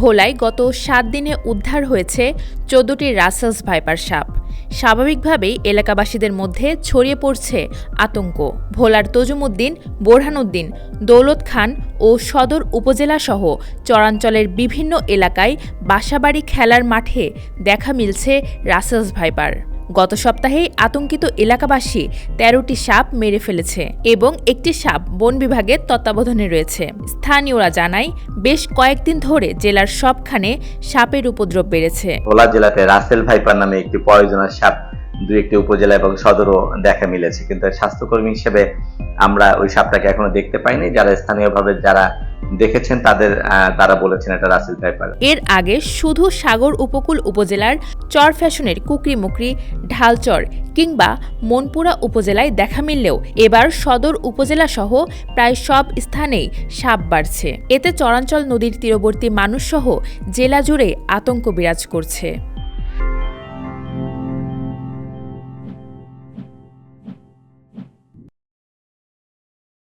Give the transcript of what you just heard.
ভোলায় গত সাত দিনে উদ্ধার হয়েছে চোদ্দটি রাসেলস ভাইপার সাপ। স্বাভাবিকভাবেই এলাকাবাসীদের মধ্যে ছড়িয়ে পড়ছে আতঙ্ক। ভোলার তজুমুদ্দিন, বোরহানুদ্দিন, দৌলত খান ও সদর উপজেলাসহ চরাঞ্চলের বিভিন্ন এলাকায় বাসাবাড়ি খেলার মাঠে দেখা মিলছে রাসেলস ভাইপার। গত সপ্তাহেই আতঙ্কিত এলাকাবাসী তেরোটি সাপ মেরে ফেলেছে এবং একটি সাপ বন বিভাগের তত্ত্বাবধানে রয়েছে। স্থানীয়রা জানায়, বেশ কয়েকদিন ধরে জেলার সবখানে সাপের উপদ্রব বেড়েছে। ভোলা জেলাতে রাসেল ভাইপার নামে একটি পয়জনার সাপ দুই একটি উপজেলা এবং সদরও দেখা মিলেছে। কিন্তু স্বাস্থ্যকর্মী হিসেবে আমরা ওই সাপটাকে এখনও দেখতে পাইনি। যারা স্থানীয়ভাবে যারা দেখেছেন, তাদের তারা বলেছেন এটা রাসেল ভাইপার এর আগে শুধু সাগর উপকূল উপজেলার চর ফ্যাশনের কুকরি মুকরি ঢালচর কিংবা মনপুরা উপজেলায় দেখা মিললেও এবার সদর উপজেলা সহ প্রায় সব স্থানেই সাপ বাড়ছে। এতে চরাঞ্চল নদীর তীরবর্তী মানুষসহ জেলা জুড়ে আতঙ্ক বিরাজ করছে।